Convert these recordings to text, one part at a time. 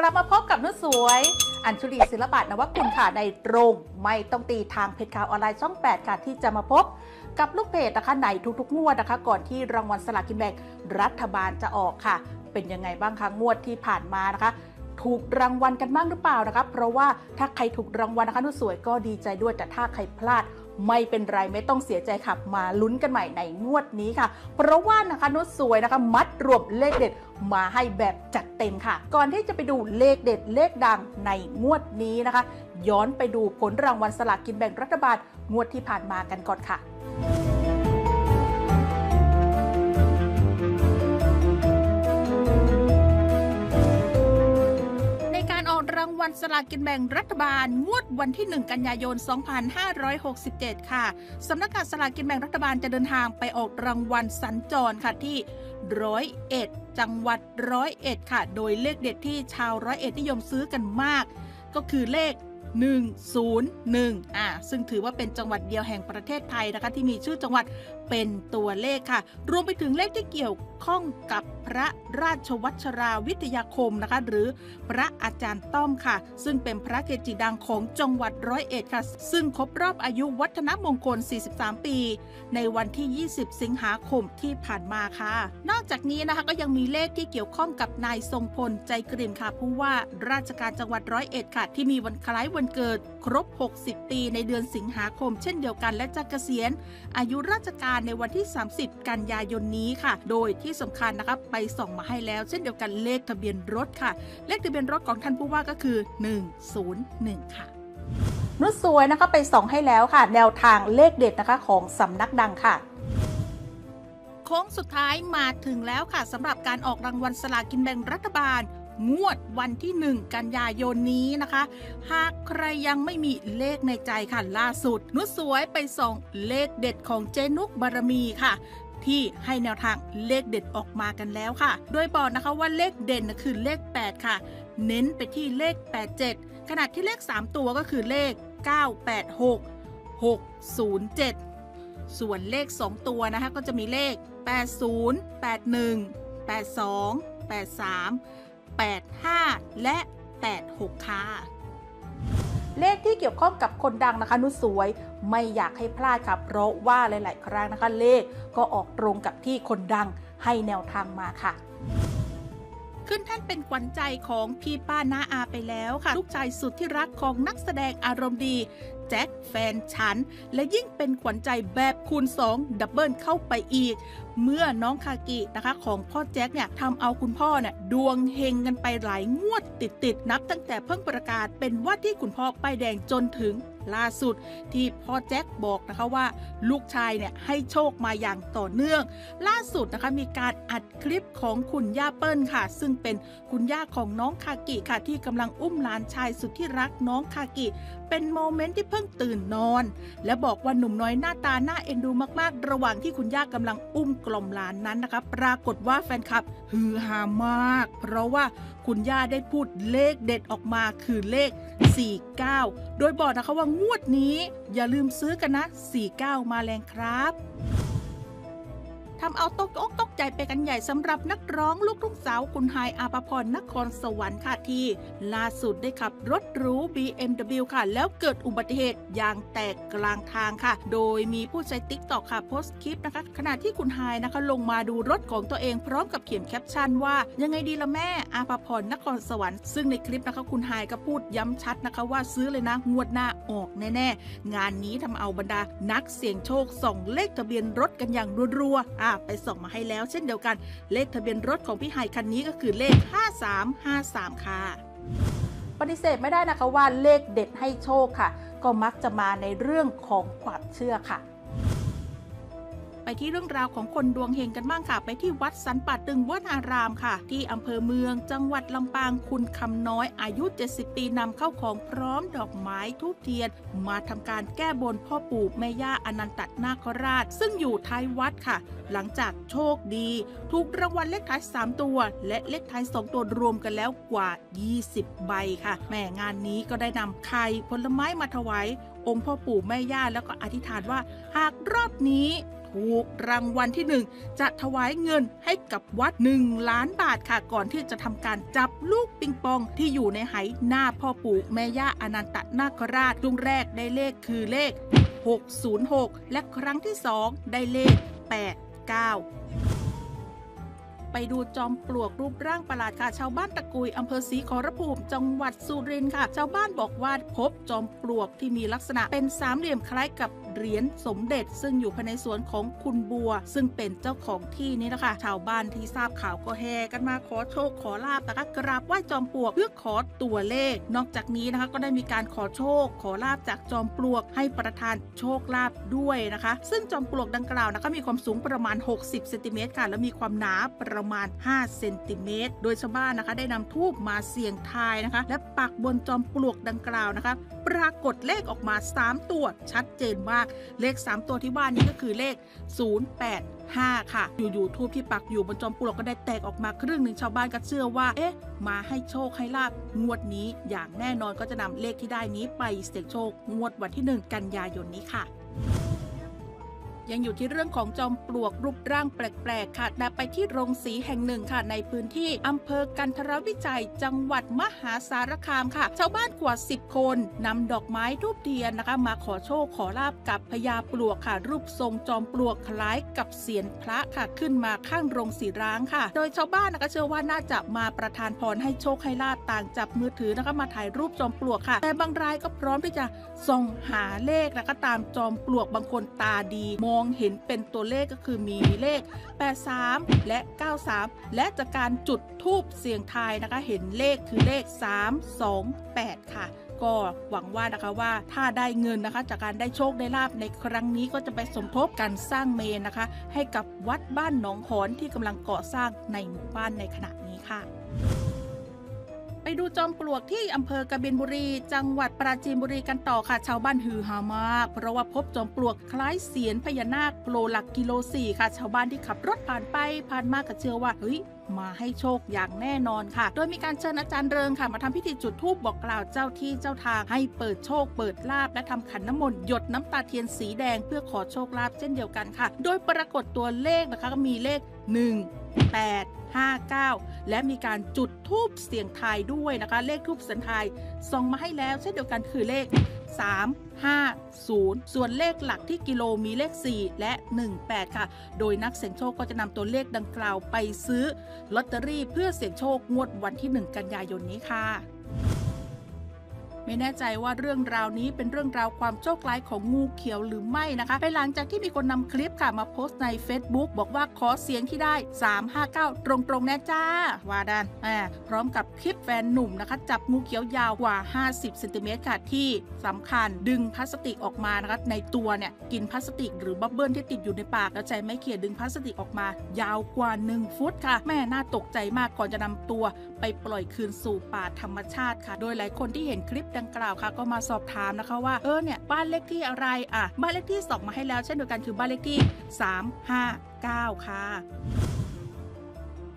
กลับมาพบกับนุชสวย อัญชุลีศิลปะนวกุลค่ะในตรงไม่ต้องตีทางเพจข่าวออนไลน์ช่อง 8 ค่ะ ที่จะมาพบกับลูกเพจนะคะในทุกๆงวดนะคะ ก่อนที่รางวัลสลากกินแบ่งรัฐบาลจะออกค่ะ เป็นยังไงบ้างคะงวดที่ผ่านมานะคะถูกรางวัลกันบ้างหรือเปล่านะคะ เพราะว่าถ้าใครถูกรางวัลนะคะนุชสวยก็ดีใจด้วยแต่ถ้าใครพลาด ไม่เป็นไรไม่ต้องเสียใจค่ะมาลุ้นกันใหม่ในงวดนี้ค่ะ เพราะว่านะคะนุชสวยนะคะ มัดรวมเลขเด็ดมาให้แบบจัดเต็มค่ะ ก่อนที่จะไปดูเลขเด็ดเลขดังในงวดนี้นะคะ ย้อนไปดูผลรางวัลสลากกินแบ่งรัฐบาลงวดที่ผ่านมากันก่อนค่ะ ลสลากกินแบ่งรัฐบาล งวดวันที่ 1 กันยายน 2567 ค่ะ สำนักงานสลากกินแบ่งรัฐบาลจะเดินทางไปออกรางวัลสัญจรค่ะที่ร้อยเอ็ดจังหวัดร้อยเอ็ดค่ะ โดยเลขเด็ดที่ชาวร้อยเอ็ดนิยมซื้อกันมาก ก็คือเลข 101อ่าซึ่งถือว่าเป็นจังหวัดเดียวแห่งประเทศไทยนะคะที่มีชื่อจังหวัดเป็นตัวเลขค่ะ รวมไปถึงเลขที่เกี่ยวข้องกับพระราชวัชราวิทยาคมนะคะ หรือพระอาจารย์ต้อมค่ะ ซึ่งเป็นพระเกจิดังของจังหวัดร้อยเอ็ดค่ะ ซึ่งครบรอบอายุวัฒนมงคล 43 ปี ในวันที่ 20 สิงหาคมที่ผ่านมาค่ะ นอกจากนี้นะคะก็ยังมีเลขที่เกี่ยวข้องกับนายทรงพลใจกริ่มค่ะผู้ว่าราชการจังหวัดร้อยเอ็ดค่ะ ที่มีวันคล้ายวันเกิดครบ 60 ปีในเดือนสิงหาคม เช่นเดียวกันและจะเกษียณ อายุราชการในวันที่ 30 กันยายนนี้ค่ะ โดยที่สำคัญนะคะไปส่องมาให้แล้ว เช่นเดียวกันเลขทะเบียนรถค่ะ เลขทะเบียนรถของท่านผู้ว่าก็คือ 101 ค่ะนุชสวยนะคะไปส่องให้แล้วค่ะ แนวทางเลขเด็ดนะคะของสำนักดังค่ะโค้งสุดท้ายมาถึงแล้วค่ะสำหรับการออกรางวัลสลากินแบ่งรัฐบาล งวดวันที่ 1 กันยายนนี้นะคะ หากใครยังไม่มีเลขในใจค่ะล่าสุด นุสวยไปส่องเลขเด็ดของเจนุกบารมีค่ะที่ให้แนวทางเลขเด็ดออกมากันแล้วค่ะ โดยบอกนะคะว่าเลขเด่นคือเลข 8 ค่ะ เน้นไปที่เลข 87 ขณะที่เลข 3 ตัวก็คือเลข 986 607 ส่วนเลข 2 ตัวนะคะก็จะมีเลข 80 81 82 83 85 และ 86 ค่ะ เลขที่เกี่ยวข้องกับคนดังนะคะ นุสวยไม่อยากให้พลาดค่ะ เพราะว่าหลาย ๆ ครั้งนะคะเลขก็ออกตรงกับที่คนดังให้แนวทางมาค่ะ ขึ้นท่านเป็นขวัญใจของพี่ป้าน้าอาไปแล้วค่ะ ลูกชายสุดที่รักของนักแสดงอารมณ์ดีแจ็คแฟนฉัน และยิ่งเป็นขวัญใจแบบคูณ 2 ดับเบิลเข้าไปอีก เมื่อน้องคากินะคะของพ่อแจ็คเนี่ยทำเอาคุณพ่อเนี่ยดวงเฮงกันไปหลายงวดติดๆ นับตั้งแต่เพิ่งประกาศเป็นว่าที่คุณพ่อป้ายแดงจนถึง ล่าสุด ที่พ่อแจ็คบอกนะคะว่า ลูกชายเนี่ยให้โชคมาอย่างต่อเนื่อง ล่าสุดนะคะมีการอัดคลิปของคุณย่าเปิ้ลค่ะ ซึ่งเป็นคุณย่าของน้องคากิค่ะที่กำลังอุ้มหลานชายสุดที่รักน้องคากิ เป็นโมเมนต์ที่เพิ่งตื่นนอน และบอกว่าหนุ่มน้อยหน้าตาน่าเอ็นดูมากๆ ระหว่างที่คุณย่ากำลังอุ้มกล่อมหลานนั้นนะคะ ปรากฏว่าแฟนคลับฮือฮามาก เพราะว่าคุณย่าได้พูดเลขเด็ดออกมาคือเลข 49 โดยบอกนะคะว่างวดนี้ อย่าลืมซื้อกันนะ 49 มาแรงครับ ทำเอาตกอกตกใจไปกันใหญ่สำหรับนักร้องลูกทุ่งสาวคุณไฮอาภพรนครสวรรค์ค่ะที่ล่าสุดได้ขับรถหรู BMW ค่ะ แล้วเกิดอุบัติเหตุยางแตกกลางทางค่ะ โดยมีผู้ใช้ติ๊กตอกค่ะโพสต์คลิปนะคะ ขณะที่คุณไฮนะคะลงมาดูรถของตัวเองพร้อมกับเขียนแคปชั่นว่า ยังไงดีละแม่อาภพรนครสวรรค์ซึ่งในคลิปนะคะคุณไฮก็พูดย้ำชัดนะคะว่าซื้อเลยนะงวดหน้าออกแน่ๆงานนี้ทำเอาบรรดานักเสี่ยงโชคส่องเลขทะเบียนรถกันอย่างรัวๆอะไปส่องมาให้แล้วเช่นเดียวกัน เลขทะเบียนรถของพี่ไฮคันนี้ก็คือเลข 5353 ค่ะ ปฏิเสธไม่ได้นะคะว่าเลขเด็ดให้โชคค่ะ ก็มักจะมาในเรื่องของความเชื่อค่ะ ไปที่เรื่องราวของคนดวงเฮงกันบ้างค่ะ ไปที่วัดสันป่าตึงวนารามค่ะ ที่อำเภอเมืองจังหวัดลำปางคุณคำน้อยอายุ 70 ปีนำเข้าของพร้อมดอกไม้ทูบเทียน มาทำการแก้บนพ่อปู่แม่ย่าอนันตนาคราช ซึ่งอยู่ท้ายวัดค่ะ หลังจากโชคดี ถูกรางวัลเลขท้าย 3 ตัว และเลขท้าย 2 ตัวรวมกันแล้วกว่า 20 ใบค่ะแม่งานนี้ก็ได้นำไข่ผลไม้มาถวายองค์พ่อปู่แม่ย่าแล้วก็อธิษฐานว่า หากรอบนี้ ถูกรางวัลที่หนึ่งจะถวายเงินให้กับวัด 1 ล้านบาทค่ะ ก่อนที่จะทำการจับลูกปิงปองที่อยู่ในไหหน้าพ่อปู่แม่ย่าอนันตนาคราชรุ่งแรกได้เลขคือเลข 606 และครั้งที่2ได้เลข 89ไปดูจอมปลวกรูปร่างประหลาดค่ะชาวบ้านตะกุยอำเภอศรีขอรภูมิ จังหวัดสุรินทร์ค่ะ ชาวบ้านบอกว่าพบจอมปลวกที่มีลักษณะเป็นสามเหลี่ยมคล้ายกับ เหรียญสมเด็จ ซึ่งอยู่ภายในสวนของคุณบัว ซึ่งเป็นเจ้าของที่นี้นะคะ ชาวบ้านที่ทราบข่าวก็แห่กันมาขอโชคขอลาบนะคะกราบไหว้จอมปลวกเพื่อขอตัวเลข นอกจากนี้นะคะก็ได้มีการขอโชค ขอลาบจากจอมปลวกให้ประทานโชคลาภด้วยนะคะ ซึ่งจอมปลวกดังกล่าวนะคะมีความสูงประมาณ 60เซนติเมตรค่ะ และมีความหนาประมาณ 5 เซนติเมตร โดยชาวบ้านนะคะได้นำทูบมาเสี่ยงทายนะคะ และปักบนจอมปลวกดังกล่าวนะคะ ปรากฏเลขออกมา 3 ตัว ชัดเจนมากเลข 3 ตัวที่ว่านี้ก็คือเลข 085 ค่ะ อยู่ๆทูบที่ปักอยู่บนจอมปลวกก็ได้แตกออกมาครึ่งหนึ่งชาวบ้านก็เชื่อว่า เอ๊ะ มาให้โชคให้ลาบงวดนี้อย่างแน่นอนก็จะนำเลขที่ได้นี้ไปเสี่ยงโชคงวดวันที่ 1 กันยายนนี้ค่ะ ยังอยู่ที่เรื่องของจอมปลวกรูปร่างแปลกๆค่ะแต่ไปที่โรงสีแห่งหนึ่งค่ะในพื้นที่อำเภอกันทรวิจัย จังหวัดมหาสารคามค่ะ ชาวบ้านกว่า 10 คนนำดอกไม้ทูบเทียนนะคะ มาขอโชคขอลาบกับพญาปลวกค่ะ รูปทรงจอมปลวกคล้ายกับเสียนพระค่ะขึ้นมาข้างโรงสีร้างค่ะ โดยชาวบ้านนะคะเชื่อว่าน่าจะมาประทานพรให้โชคให้ลาบต่างจับมือถือนะคะมาถ่ายรูปจอมปลวกค่ะ แต่บางรายก็พร้อมที่จะส่องหาเลขนะคะตามจอมปลวกบางคนตาดีมององเห็นเป็นตัวเลขก็คือมีเลข 83 และ 93 และจากการจุดทูบเสียงทายนะคะ เห็นเลขคือเลข 328 ค่ะก็หวังว่านะคะว่าถ้าได้เงินนะคะ จากการได้โชคได้ลาบในครั้งนี้ก็จะไปสมทบการสร้างเมนนะคะ ให้กับวัดบ้านหนองหอนที่กำลังก่อสร้างในหมู่บ้านในขณะนี้ค่ะ ไปดูจอมปลวกที่อำเภอกบินบุรี จังหวัดปราจีนบุรีกันต่อค่ะ ชาวบ้านฮือฮามาก เพราะว่าพบจอมปลวกคล้ายเสียนพญานาคโลหลักกิโลสี่ค่ะ ชาวบ้านที่ขับรถผ่านไปผ่านมาก็เชื่อว่าเฮ้ยมาให้โชคอย่างแน่นอนค่ะ โดยมีการเชิญอาจารย์เริงค่ะ มาทำพิธีจุดธูปบอกกล่าวเจ้าที่เจ้าทางให้เปิดโชคเปิดลาบและทำขันน้ำมนต์หยดน้ำตาเทียนสีแดงเพื่อขอโชคลาภเช่นเดียวกันค่ะ โดยปรากฏตัวเลขนะคะก็มีเลข 1 8 5 9 และมีการจุดทูบเสียงทายด้วยนะคะ เลขทูบเสียงทายส่งมาให้แล้ว เช่นเดียวกันคือเลข 3 5 0 ส่วนเลขหลักที่กิโลมีเลข 4 และ 18 ค่ะ โดยนักเสี่ยงโชคก็จะนำตัวเลขดังกล่าวไปซื้อลอตเตอรี่เพื่อเสี่ยงโชคงวดวันที่ 1 กันยายนนี้ค่ะ ไม่แน่ใจว่าเรื่องราวนี้เป็นเรื่องราวความโชคร้ายของงูเขียวหรือไม่นะคะภายหลังจากที่มีคนนำคลิปค่ะมาโพสต์ใน Facebook บอกว่าขอเสียงที่ได้ 359 ตรงๆแน่จ้าว่าดันอ่าพร้อมกับคลิปแฟนหนุ่มนะคะ จับงูเขียวยาวกว่า 50เซนติเมตรค่ะที่สำคัญดึงพลาสติกออกมานะคะในตัวเนี่ยกินพลาสติกหรือบับเบิ้ลที่ติดอยู่ในปากแล้วใจไม่เขียดึงพลาสติกออกมา ยาวกว่า 1 ฟุตค่ะ แม่น่าตกใจมากก่อนจะนำตัว ไปปล่อยคืนสู่ป่าธรรมชาติค่ะ โดยหลายคนที่เห็นคลิปดังกล่าวค่ะก็มาสอบถามนะคะว่าเออเนี่ยบ้านเลขที่อะไรอะบ้านเลขที่ส่องมาให้แล้วเช่นเดียวกันคือบ้านเลขที่ 359 ค่ะ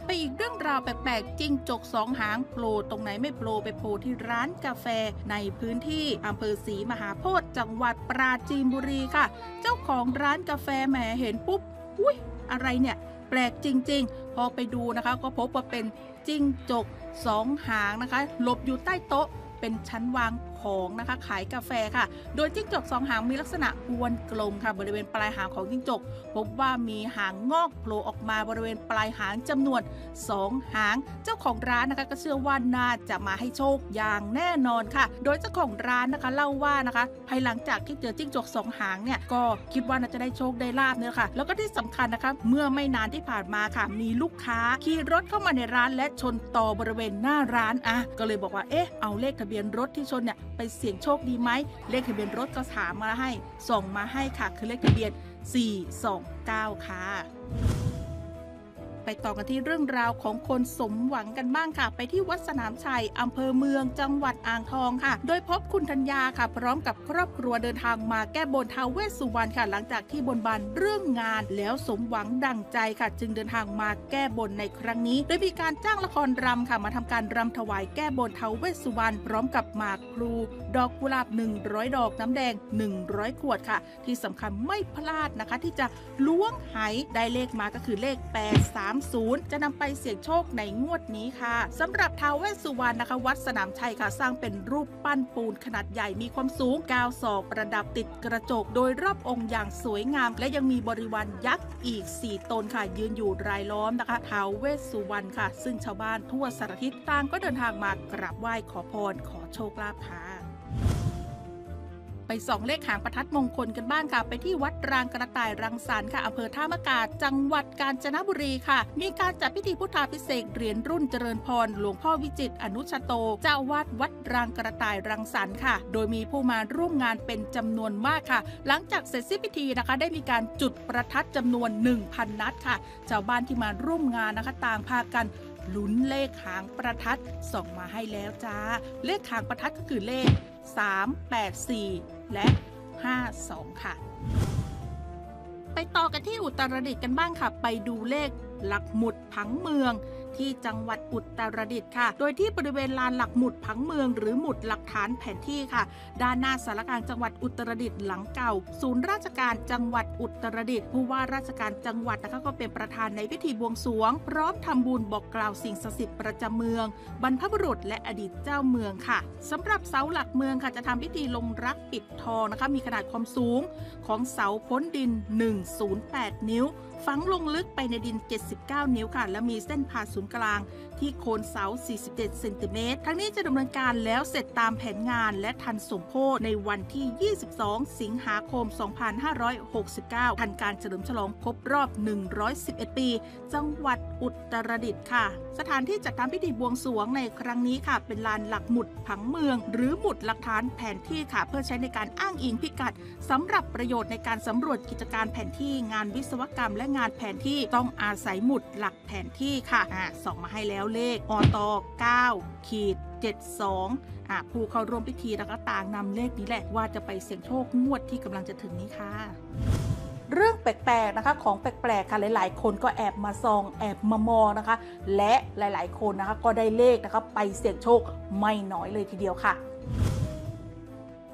ไปอีกเรื่องราวแปลกๆ จิ้งจกสองหางโผล่ตรงไหนไม่โผล่ไปโผล่ที่ร้านกาแฟในพื้นที่อำเภอศรีมหาโพธิจังหวัดปราจีนบุรีค่ะ เจ้าของร้านกาแฟแหมเห็นปุ๊บอุ้ยอะไรเนี่ย แปลกจริง ๆ พอไปดูนะคะ ก็พบว่าเป็นจิ้งจกสองหางนะคะ หลบอยู่ใต้โต๊ะ เป็นชั้นวาง ของนะคะขายกาแฟค่ะ โดยจิ้งจกสองหางมีลักษณะอวนกลมค่ะ บริเวณปลายหางของจิ้งจก พบว่ามีหางงอกโผล่ออกมาบริเวณปลายหางจำนวน 2 หาง เจ้าของร้านนะคะก็เชื่อว่าน่าจะมาให้โชคอย่างแน่นอนค่ะ โดยเจ้าของร้านนะคะเล่าว่านะคะ ภายหลังจากที่เจอจิ้งจกสองหางเนี่ยก็คิดว่าน่าจะได้โชคได้ลาบเนี่ยค่ะ แล้วก็ที่สำคัญนะคะเมื่อไม่นานที่ผ่านมาค่ะ มีลูกค้าขี่รถเข้ามาในร้านและชนต่อบริเวณหน้าร้านอะก็เลยบอกว่าเอ๊ะเอาเลขทะเบียนรถที่ชนเนี่ย ไปเสี่ยงโชคดีไหมเลขทะเบียนรถก็ถามมาให้ ส่งมาให้ค่ะ คือเลขทะเบียน 429 ค่ะ ไปต่อกันที่เรื่องราวของคนสมหวังกันบ้างค่ะ ไปที่วัดสนามชัยอำเภอเมืองจังหวัดอ่างทองค่ะ โดยพบคุณธัญญาค่ะ พร้อมกับครอบครัวเดินทางมาแก้บนท้าวเวสสุวรรณค่ะ หลังจากที่บนบานเรื่องงานแล้วสมหวังดั่งใจค่ะ จึงเดินทางมาแก้บนในครั้งนี้ โดยมีการจ้างละครรำค่ะ มาทำการรำถวายแก้บนท้าวเวสสุวรรณพร้อมกับหมากพลูดอกกุหลาบ 100 ดอกน้ำแดง 100 ขวดค่ะ ที่สำคัญไม่พลาดนะคะ ที่จะล้วงไหได้เลขมาก็คือเลข30 จะนำไปเสี่ยงโชคในงวดนี้ค่ะสำหรับท้าวเวสสุวรรณนะคะวัดสนามชัยค่ะสร้างเป็นรูปปั้นปูนขนาดใหญ่มีความสูง9ศอกประดับติดกระจก โดยรอบองค์อย่างสวยงาม และยังมีบริวารยักษ์อีก 4 ตนค่ะยืนอยู่รายล้อมนะคะท้าวเวสสุวรรณค่ะ ซึ่งชาวบ้านทั่วสารทิศต่างก็เดินทางมากราบไหว้ขอพรขอโชคลาภค่ะ ไปส่องเลขหางประทัดมงคลกันบ้างค่ะ ไปที่วัดรางกระต่ายรังสรรค์ค่ะอำเภอท่ามะกาจังหวัดกาญจนบุรีค่ะ มีการจัดพิธีพุทธาพิเศษกเหรียญรุ่นเจริญพร หลวงพ่อวิจิตอนุชโต เจ้าวาดวัดรางกระต่ายรังสรรค์ค่ะ โดยมีผู้มาร่วมงานเป็นจำนวนมากค่ะ หลังจากเสร็จสิ้นพิธีนะคะ ได้มีการจุดประทัดจำนวน 1,000 นัดค่ะ ชาวบ้านที่มาร่วมงานนะคะต่างพากันลุ้นเลขหางประทัดส่งมาให้แล้วจ้า เลขหางประทัดก็คือเลข 384 และ 52 ค่ะ ไปต่อกันที่อุตรดิตถ์กันบ้างค่ะ ไปดูเลขหลักหมุดผังเมือง ที่จังหวัดอุตรดิตถ์ค่ะ โดยที่บริเวณลานหลักหมุดผังเมือง หรือหมุดหลักฐานแผนที่ค่ะ ด้านหน้าสารกลารจังหวัดอุตรดิตถ์หลังเก่า ศูนย์ราชการจังหวัดอุตรดิตถ์ผู้ว่าราชการจังหวัดนะคะก็เป็นประธานในพิธีบวงสรวง พร้อมทำบุญบอกกล่าวสิ่งศักดิ์สิทธิ์ประจำเมือง บรรพบุรุษและอดีตเจ้าเมืองค่ะสำหรับเสาหลักเมืองค่ะจะทำพิธีลงรักปิดทองนะคะมีขนาดความสูงของเสาพ้นดิน 108 นิ้ว ฝังลงลึกไปในดิน 79 นิ้วค่ะ และมีเส้นผ่าศูนย์กลาง ที่โคนเสา 47 เซนติเมตร ทั้งนี้จะดำเนินการแล้วเสร็จตามแผนงานและทันสมโพธในวันที่ 22 สิงหาคม 2569 ทันการเฉลิมฉลองครบรอบ 111 ปี จังหวัดอุตรดิตถ์ค่ะ สถานที่จัดทำพิธีบวงสรวงในครั้งนี้ค่ะ เป็นลานหลักหมุดผังเมือง หรือหมุดหลักฐานแผนที่ค่ะ เพื่อใช้ในการอ้างอิงพิกัดสำหรับประโยชน์ในการสำรวจกิจการแผนที่งานวิศวกรรม และงานแผนที่ต้องอาศัยหมุดหลักแผนที่ค่ะส่องมาให้แล้วเลขอต9ขีด72อ่าผู้เข้าร่วมพิธีแล้วก็ต่างนำเลขนี้แหละว่าจะไปเสี่ยงโชคงวดที่กำลังจะถึงนี้ค่ะเรื่องแปลกๆนะคะของแปลกๆค่ะหลาย ๆ คนก็แอบมาซองแอบมามองนะคะ และหลายๆ คนนะคะก็ได้เลขนะคะไปเสี่ยงโชคไม่น้อยเลยทีเดียวค่ะ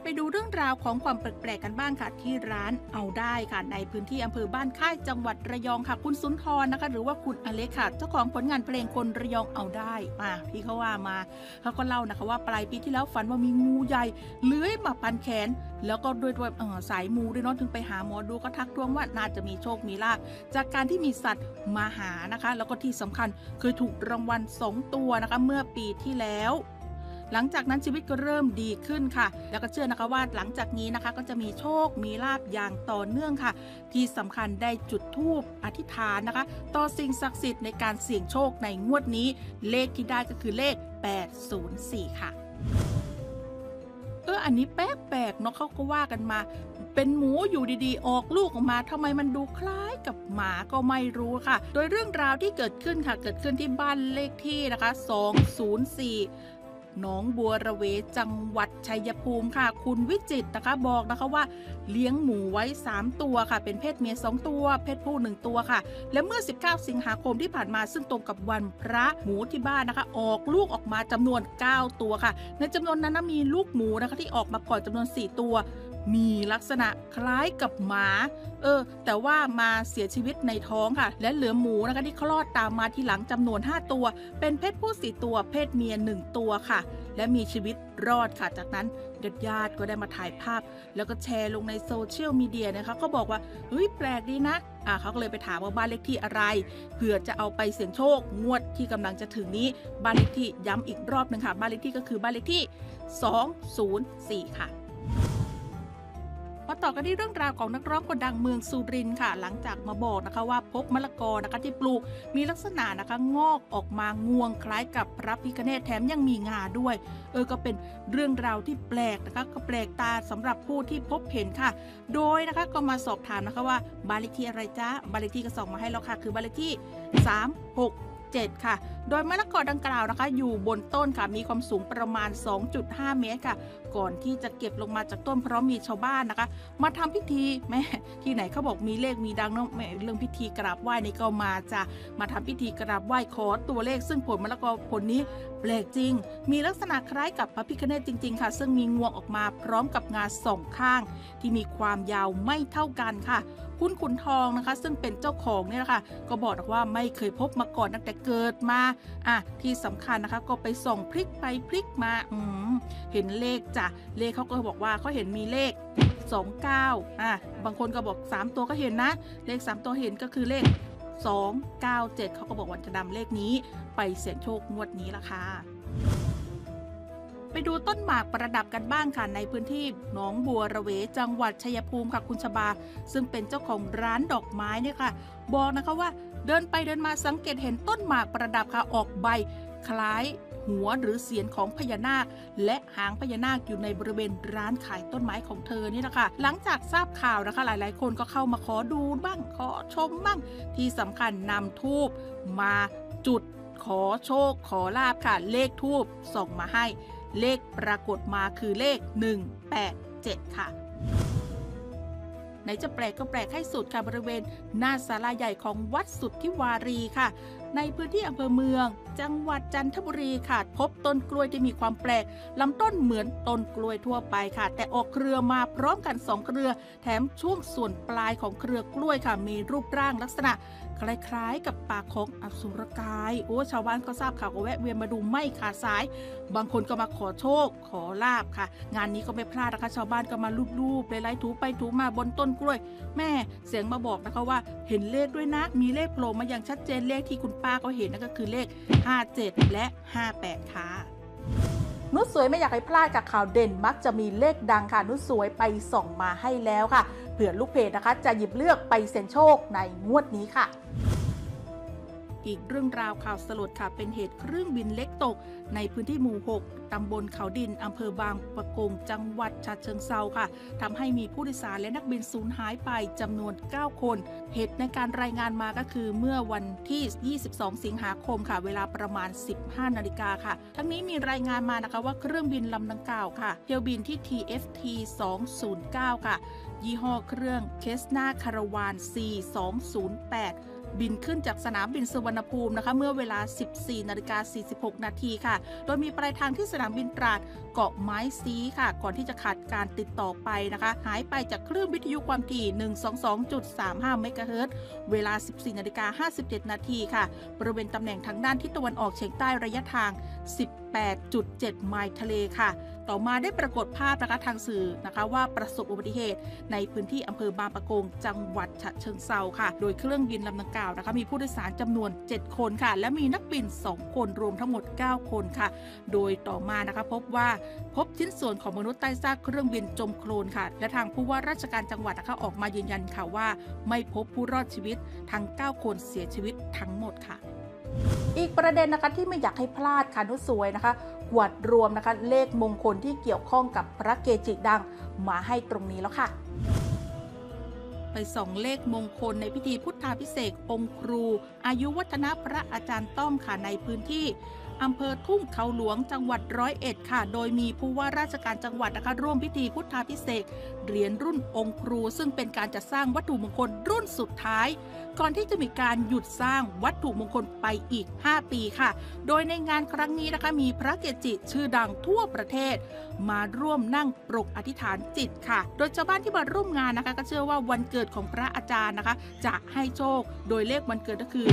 ไปดูเรื่องราวของความแปลกๆกันบ้างค่ะที่ร้านเอาได้ค่ะในพื้นที่อำเภอบ้านค่ายจังหวัดระยองค่ะ คุณสุนทรนะคะ หรือว่าคุณอเล็กค่ะเจ้าของผลงานเพลงคนระยองเอาได้มาพี่เขาว่ามาเขาก็เล่านะคะว่าปลายปีที่แล้วฝันว่ามีงูใหญ่เลื้อยมาพันแขน แล้วก็ด้วยด้วยสายมูด้วยเนาะถึงไปหาหมอดูก็ทักท้วงว่าน่าจะมีโชคมีลาภจากการที่มีสัตว์มาหานะคะ แล้วก็ที่สำคัญเคยถูกรางวัลสองตัวนะคะ เมื่อปีที่แล้ว หลังจากนั้นชีวิตก็เริ่มดีขึ้นค่ะ แล้วก็เชื่อนะคะว่าหลังจากนี้นะคะก็จะมีโชคมีลาบอย่างต่อเนื่องค่ะ ที่สำคัญได้จุดธูปอธิษฐานนะคะ ต่อสิ่งศักดิ์สิทธิ์ในการเสี่ยงโชคในงวดนี้ เลขที่ได้ก็คือเลข 804 ค่ะเอออันนี้แปลกๆเนาะเขาก็ว่ากันมา เป็นหมูอยู่ดีๆ ออกลูกออกมาทำไมมันดูคล้ายกับหมาก็ไม่รู้ค่ะ โดยเรื่องราวที่เกิดขึ้นค่ะ เกิดขึ้นที่บ้านเลขที่นะคะ 204 หนองบัวระเวจังหวัดชัยภูมิค่ะ คุณวิจิตนะคะบอกนะคะว่า เลี้ยงหมูไว้ 3 ตัวค่ะ เป็นเพศเมีย 2 ตัว เพศผู้ 1 ตัวค่ะ และเมื่อ 19 สิงหาคมที่ผ่านมาซึ่งตรงกับวันพระหมูที่บ้านนะคะ ออกลูกออกมาจำนวน 9 ตัวค่ะ ในจำนวนนั้นมีลูกหมูนะคะที่ออกมาก่อนจำนวน 4 ตัว มีลักษณะคล้ายกับหมา เออ แต่ว่ามาเสียชีวิตในท้องค่ะ และเหลือหมูนะคะที่คลอดตามมาทีหลังจำนวน 5 ตัว เป็นเพศผู้4ตัว เพศเมีย1ตัวค่ะ และมีชีวิตรอดค่ะ จากนั้นญาติญาติก็ได้มาถ่ายภาพ แล้วก็แชร์ลงในโซเชียลมีเดียนะคะ ก็บอกว่า เฮ้ยแปลกดีนะ อ่าเขาก็เลยไปถามว่าบ้านเลขที่อะไร เผื่อจะเอาไปเสี่ยงโชค งวดที่กำลังจะถึงนี้ บ้านเลขที่ย้ำอีกรอบหนึ่งค่ะ บ้านเลขที่ก็คือบ้านเลขที่ 204 ค่ะ มาต่อกันที่เรื่องราวของนักร้องคนดังเมืองสุรินทร์ค่ะ หลังจากมาบอกนะคะว่าพบมะละกอนะคะที่ปลูกมีลักษณะนะคะงอกออกมางวงคล้ายกับพระพิคเนตแถมยังมีงาด้วย เออก็เป็นเรื่องราวที่แปลกนะคะก็แปลกตาสำหรับผู้ที่พบเห็นค่ะ โดยนะคะก็มาสอบถามนะคะว่าบาลขที่อะไรจ้าบาลขที่ก็ส่งมาให้แล้วค่ะ คือบาลขที่3 6 7ค่ะ โดยมะละกอดังกล่าวนะคะ อยู่บนต้นค่ะ มีความสูงประมาณ 2.5 เมตรค่ะก่อนที่จะเก็บลงมาจากต้นเพราะมีชาวบ้านนะคะ มาทำพิธีแม่ที่ไหนเขาบอกมีเลขมีดังเนาะแม่เรื่องพิธีกราบไหว้นี่ก็มาจะมาทำพิธีกราบไหว้ขอตัวเลข ซึ่งผลมะละกอผลนี้แปลกจริง มีลักษณะคล้ายกับพระพิคเนตจริง ๆ ค่ะ ซึ่งมีงวงออกมาพร้อมกับงาสองข้าง ที่มีความยาวไม่เท่ากันค่ะคุณขุนทองนะคะ ซึ่งเป็นเจ้าของเนี่ยนะคะก็บอกว่าไม่เคยพบมาก่อนตั้งแต่เกิดมาอะที่สำคัญนะคะก็ไปส่องพลิกไปพลิกมาอืมเห็นเลขจ้ะเลขเขาก็บอกว่าเขาเห็นมีเลข 29อะบางคนก็บอก 3 ตัวก็เห็นนะ เลข 3 ตัวเห็นก็คือเลข 2 9 7 เขาก็บอกว่าจะนำเลขนี้ไปเสี่ยงโชคงวดนี้ละค่ะไปดูต้นหมากประดับกันบ้างค่ะในพื้นที่หนองบัวระเวจังหวัดชัยภูมิค่ะคุณชบา ซึ่งเป็นเจ้าของร้านดอกไม้เนี่ยค่ะ บอกนะคะว่าเดินไปเดินมาสังเกตเห็นต้นหมากประดับค่ะออกใบ คล้าย หัวหรือเสียนของพญานาค และหางพญานาคอยู่ในบริเวณร้านขายต้นไม้ของเธอนี่แหละค่ะหลังจากทราบข่าวนะคะหลายๆ คนก็เข้ามาขอดูบ้างขอชมบ้างที่สำคัญนำทูบมาจุดขอโชค ขอลาบค่ะ เลขทูบส่งมาให้ เลขปรากฏมาคือเลข 187 ค่ะไหนจะแปลกก็แปลกให้สุดค่ะบริเวณหน้าศาลาใหญ่ของวัดสุทธิวารีค่ะในพื้นที่อำเภอเมือง จังหวัดจันทบุรีค่ะ พบต้นกล้วยที่มีความแปลกลำต้นเหมือนต้นกล้วยทั่วไปค่ะ แต่ออกเครือมาพร้อมกันสองเครือ แถมช่วงส่วนปลายของเครือกล้วยค่ะ มีรูปร่างลักษณะ คล้ายๆ กับปากของอสุรกาย โอ้ชาวบ้านก็ทราบข่าวก็แวะเวียนมาดูไม่ขาดสาย บางคนก็มาขอโชค ขอลาบค่ะ งานนี้ก็ไม่พลาดนะคะชาวบ้านก็มาลูบๆไล่ๆถูไปถูมาบนต้นกล้วย แม่เสียงมาบอกนะคะว่า เห็นเลขด้วยนะ มีเลขโผล่มาอย่างชัดเจนเลขที่คุณป้าก็เห็นนั่นก็คือเลข 57 และ 58 ค่ะนุชสวยไม่อยากให้พลาดกับข่าวเด่นมักจะมีเลขดังค่ะ นุชสวยไปส่องมาให้แล้วค่ะ เผื่อลูกเพจนะคะ จะหยิบเลือกไปเสี่ยงโชคในงวดนี้ค่ะ อีกเรื่องราวข่าวสลดค่ะ เป็นเหตุเครื่องบินเล็กตก ในพื้นที่หมู่ 6 ตำบลเขาดิน อำเภอบางปะกง จังหวัดฉะเชิงเซาค่ะ ทำให้มีผู้โดยสารและนักบินสูญหายไปจำนวน 9 คน เหตุในการรายงานมาก็คือเมื่อวันที่ 22 สิงหาคมค่ะ เวลาประมาณ 15 นาฬิกาค่ะ ทั้งนี้มีรายงานมานะคะว่าเครื่องบินลำดังกล่าวค่ะ เที่ยวบินที่ TFT 209 ค่ะ ยี่ห้อเครื่องเคสนาคาราวาน4208 บินขึ้นจากสนามบินสุวรรณภูมินะคะเมื่อเวลา 14นาฬิกา46 นาทีค่ะ โดยมีปลายทางที่สนามบินตราดเกาะไม้ซีค่ะ ก่อนที่จะขาดการติดต่อไปนะคะ หายไปจากคลื่นวิทยุความถี่ 122.35 เมกะเฮิรตซ์เวลา 14นาฬิกา57 นาทีค่ะ บริเวณตำแหน่งทางด้านทิศตะวันออกเฉียงใต้ระยะทาง 18.7 ไมล์ทะเลค่ะ ต่อมาได้ปรากฏภาพนะคะทางสื่อนะคะว่าประสบอุบัติเหตุในพื้นที่อำเภอบางปะกง จังหวัดฉะเชิงเซาค่ะ โดยเครื่องบินลำดังกล่าวนะคะมีผู้โดยสารจำนวน 7 คนค่ะ และมีนักบิน 2 คนรวมทั้งหมด 9 คนค่ะ โดยต่อมานะคะพบว่าพบชิ้นส่วนของมนุษย์ใต้ซากเครื่องบินจมโคลนค่ะ และทางผู้ว่าราชการจังหวัดนะคะออกมายืนยันค่ะว่า ไม่พบผู้รอดชีวิตทั้ง 9 คนเสียชีวิตทั้งหมดค่ะอีกประเด็นนะคะที่ไม่อยากให้พลาดค่ะนุชสวยนะคะ วดรวมนะคะ เลขมงคลที่เกี่ยวข้องกับพระเกจิดังมาให้ตรงนี้แล้วค่ะไปส่องเลขมงคลในพิธีพุทธาพิเศษองค์ครู อายุวัฒนะพระอาจารย์ต้อมค่ะในพื้นที่อำเภอทุ่งเขาหลวงจังหวัดร้อยเอ็ดค่ะ โดยมีผู้ว่าราชการจังหวัดนะคะร่วมพิธีพุทธาพิเศษเหรียญรุ่นองค์ครู ซึ่งเป็นการจัดสร้างวัตถุมงคลรุ่นสุดท้าย ก่อนที่จะมีการหยุดสร้างวัตถุมงคลไปอีก 5 ปีค่ะ โดยในงานครั้งนี้นะคะมีพระเกจิชื่อดังทั่วประเทศ มาร่วมนั่งปรกอธิษฐานจิตค่ะ โดยชาวบ้านที่มาร่วมงานนะคะ ก็เชื่อว่าวันเกิดของพระอาจารย์นะคะ จะให้โชค โดยเลขวันเกิดก็คือ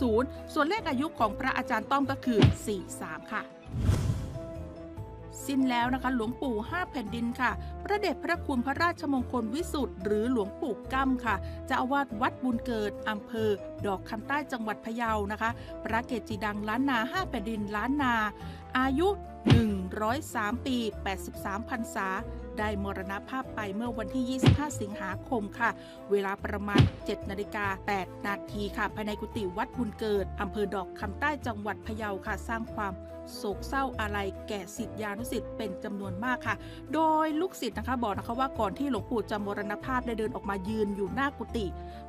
20 ส่วนเลขอายุของพระอาจารย์ต้อมก็คือ 43 ค่ะ สิ้นแล้วนะคะ หลวงปู่ห้าแผ่นดินค่ะ พระเดชพระคุณพระราชมงคลวิสุทธ์หรือหลวงปู่กั้มค่ะจะอาวาสวัดบุญเกิดอำเภอ ดอกคำใต้จังหวัดพะเยานะคะ พระเกจิดังล้านนาห้าแผ่นดินล้านนา อายุ 103 ปี 83พรรษา ได้มรณภาพไปเมื่อวันที่ 25 สิงหาคมค่ะ เวลาประมาณ 7 นาฬิกา 8 นาทีค่ะ ภายในกุฏิวัดบุญเกิด อำเภอดอกคำใต้จังหวัดพะเยาค่ะ สร้างความโศกเศร้าอะไรแก่ศิษยานุศิษย์เป็นจำนวนมากค่ะ โดยลูกศิษย์นะคะบอกนะคะว่าก่อนที่หลวงปู่จะมรณภาพได้เดินออกมายืนอยู่หน้ากุฏิ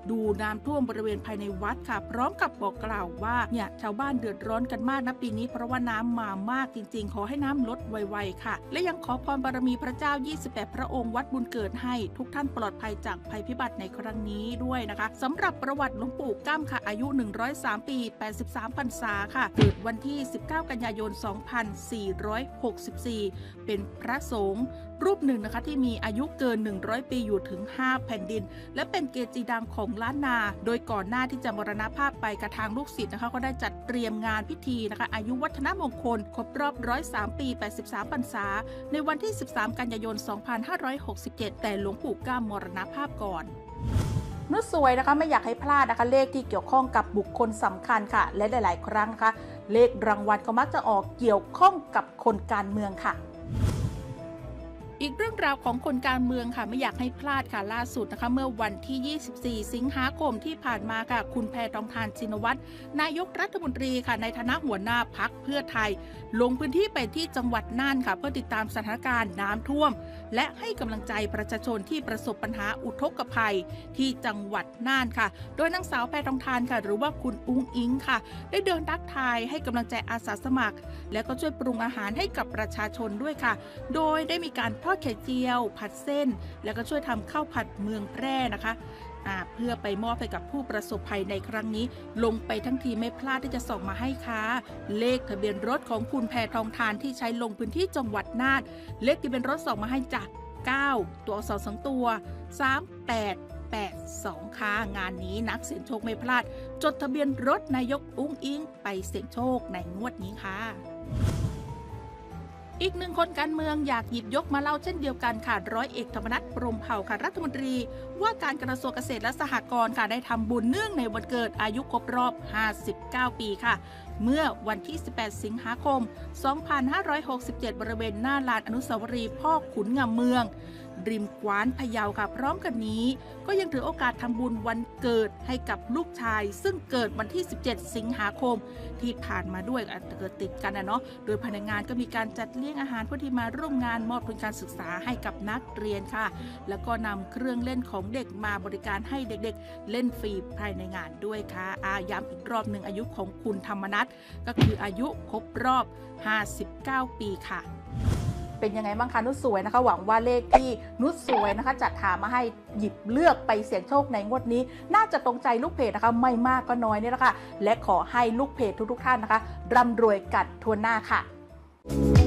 ดูน้ำท่วมบริเวณภายในวัดค่ะ พร้อมกับบอกกล่าวว่าเนี่ยชาวบ้านเดือดร้อนกันมากนะปีนี้เพราะว่าน้ำมามากจริง ๆ ขอให้น้ำลดไวๆค่ะ และยังขอพรบารมีพระเจ้า28 พระองค์วัดบุญเกิดให้ทุกท่านปลอดภัยจากภัยพิบัติในครั้งนี้ด้วยนะคะสำหรับประวัติหลวงปู่ก้ามค่ะอายุ 103 ปี 83พรรษาค่ะเกิดวันที่ 19 กันยายน 2464 เป็นพระสงฆ์ รูปหนึ่งนะคะที่มีอายุเกิน 100 ปีอยู่ถึง 5 แผ่นดิน และเป็นเกจิดังของล้านนา โดยก่อนหน้าที่จะมรณภาพไปกระทางลูกศิษย์นะคะก็ได้จัดเตรียมงานพิธีนะคะอายุวัฒนมงคล ครบรอบ 103 ปี 83 พรรษา ในวันที่ 13 กันยายน 2567 แต่หลวงปู่ก้ามมรณภาพก่อนนุชสวยนะคะไม่อยากให้พลาดนะคะเลขที่เกี่ยวข้องกับบุคคลสำคัญค่ะ และหลาย ๆ ครั้งนะคะเลขรางวัลก็มักจะออกเกี่ยวข้องกับคนการเมืองค่ะ อีกเรื่องราวของคนการเมืองค่ะไม่อยากให้พลาดค่ะล่าสุดนะคะเมื่อวันที่ 24 สิงหาคมที่ผ่านมาค่ะคุณแพทองทานชินวัตรนายกรัฐมนตรีค่ะในฐานะหัวหน้าพักเพื่อไทย ลงพื้นที่ไปที่จังหวัดน่านค่ะ เพื่อติดตามสถานการณ์น้ำท่วม และให้กำลังใจประชาชนที่ประสบปัญหาอุทกภัยที่จังหวัดน่านค่ะ โดยนางสาวแพทองทานค่ะ หรือว่าคุณอุ้งอิงค่ะ ได้เดินทักทายให้กำลังใจอาสาสมัคร และก็ช่วยปรุงอาหารให้กับประชาชนด้วยค่ะ โดยได้มีการทอดไข่เจียว ผัดเส้น แล้วก็ช่วยทำข้าวผัดเมืองแพร่นะคะเพื่อไปมอบให้กับผู้ประสบภัยในครั้งนี้ ลงไปทั้งทีไม่พลาดที่จะส่งมาให้ค่ะเลขทะเบียนรถของคุณแพทองทานที่ใช้ลงพื้นที่จังหวัดน่านเลขทะเบียนรถส่งมาให้จาก9ตัวอักษรสองตัว 3 8 8 2ค่ะงานนี้นักเสี่ยงโชคไม่พลาด จดทะเบียนรถนายกอุ้งอิงไปเสี่ยงโชคในงวดนี้ค่ะ อีกหนึ่งคนการเมืองอยากหยิบยกมาเล่าเช่นเดียวกันค่ะร้อยเอกธรรมนัฐพรมเผ่าค่ะรัฐมนตรี ว่าการกระทรวงเกษตรและสหกรณ์ค่ะได้ทำบุญเนื่องในวันเกิดอายุครบรอบ 59 ปีค่ะ เมื่อวันที่ 18 สิงหาคม 2567 บริเวณหน้าลานอนุสาวรีย์พ่อขุนงามเมือง ริมกว้านพะเยาค่ะ พร้อมกันนี้ ก็ยังถือโอกาสทำบุญวันเกิดให้กับลูกชาย ซึ่งเกิดวันที่ 17 สิงหาคม ที่ผ่านมาด้วยอะเกิดติดกันนะเนาะโดยภายในงานก็มีการจัดเลี้ยงอาหารผู้ที่มาร่วมงานมอบทุนการศึกษาให้กับนักเรียนค่ะ แล้วก็นำเครื่องเล่นของเด็กมาบริการให้เด็กๆ เล่นฟรีภายในงานด้วยค่ะอาย้ำอีกรอบหนึ่งอายุของคุณธรรมนัทก็คืออายุครบรอบ 59 ปีค่ะ เป็นยังไงบ้างคะนุชสวยนะคะ หวังว่าเลขที่นุชสวยนะคะจัดหามาให้หยิบเลือกไปเสี่ยงโชคในงวดนี้ น่าจะตรงใจลูกเพจนะคะไม่มากก็น้อยนี่แหละค่ะและขอให้ลูกเพจทุกๆท่านนะคะร่ำรวยกัดทวนหน้าค่ะ